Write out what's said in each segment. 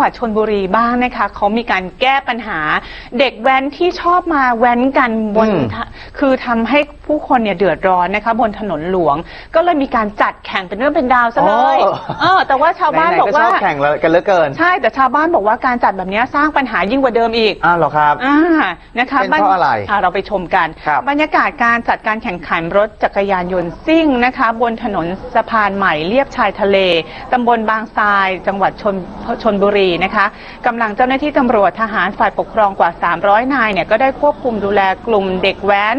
หวัดชนบุรีบ้างนะคะเขามีการแก้ปัญหา เด็กแว้นที่ชอบมาแว้นกันบน อืมทะคือทำให้ผู้คนเนี่ยเดือดร้อนนะคะ บนถนนหลวง ก็เลยมีการจัดแข่งเป็นเรื่องเป็นราวซะเลยโอ้ เออแต่ว่าชาวบ้านไหๆบอกชว่าอบแข่งแล้วกันเหลือเกินใช่แต่ชาวบ้านบอกว่าการจัดแบบนี้สร้างปัญหายิ่งกว่าเดิมอีก อ้าวเหรอครับ อ่านะคะเป็นเพราะอะไรอ่เราไปชมกัน ครับบรรยากาศการจัดการแข่งขันรถจักรยานยนต์ซิ่งนะคะ บนถนนสะพานใหม่เลียบชายทะเล ตำบลบางทราย จังหวัดชนชนบุรีนะคะกำลังเจ้าหน้าที่ตำรวจทหารฝ่ายปกครองกว่า 300 นายเนี่ยก็ได้ควบคุมดูแลกลุ่มเด็กแว้น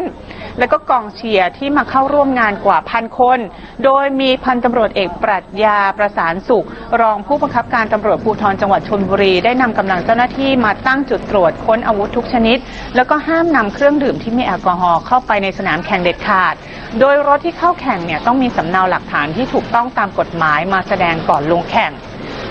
และก็กองเชียร์ที่มาเข้าร่วมงานกว่าพันคน โดยมีพันตำรวจเอกปรัชญาประสานสุข รองผู้บังคับการตำรวจภูธรจังหวัดชนบุรี ได้นำกำลังเจ้าหน้าที่มาตั้งจุดตรวจค้นอาวุธทุกชนิด แล้วก็ห้ามนำเครื่องดื่มที่มีแอลกอฮอล์เข้าไปในสนามแข่งเด็ดขาด โดยรถที่เข้าแข่งเนี่ยต้องมีสำเนาหลักฐานที่ถูกต้องตามกฎหมายมาแสดงก่อนลงแข่ง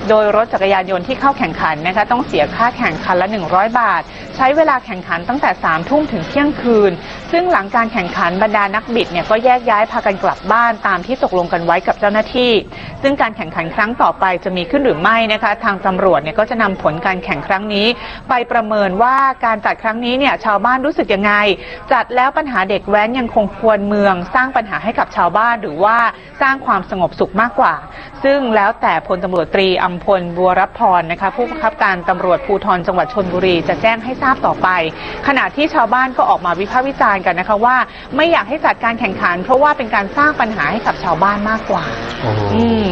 โดยรถจักรยานยนต์ที่เข้าแข่งขันนะคะต้องเสียค่าแข่งคันละ 100 บาท ใช้เวลาแข่งขันตั้งแต่3ทุ่มถึงเที่ยงคืน ซึ่งหลังการแข่งขันบรรดานักบิดเนี่ยก็แยกย้ายพากันกลับบ้านตามที่ตกลงกันไว้กับเจ้าหน้าที่ ซึ่งการแข่งขันครั้งต่อไปจะมีขึ้นหรือไม่นะคะทางตำรวจเนี่ยก็จะนำผลการแข่งครั้งนี้ ไปประเมินว่าการจัดครั้งนี้เนี่ยชาวบ้านรู้สึกยังไง จัดแล้วปัญหาเด็กแว้นยังคงควรเมือง สร้างปัญหาให้กับชาวบ้านหรือว่าสร้างความสงบสุขมากกว่า ซึ่งแล้วแต่พลตำรวจตรีอมพลบัวรับพรนะคะ ผู้บังคับการตำรวจภูธรจังหวัดชนบุรี จะแจ้งให้ทราบต่อไป ขณะที่ชาวบ้านก็ออกมาวิพากษ์วิจารณ์กันนะคะว่า ไม่อยากให้จัดการแข่งขัน เพราะว่าเป็นการสร้างปัญหาให้กับชาวบ้านมากกว่าโอ้โหอืม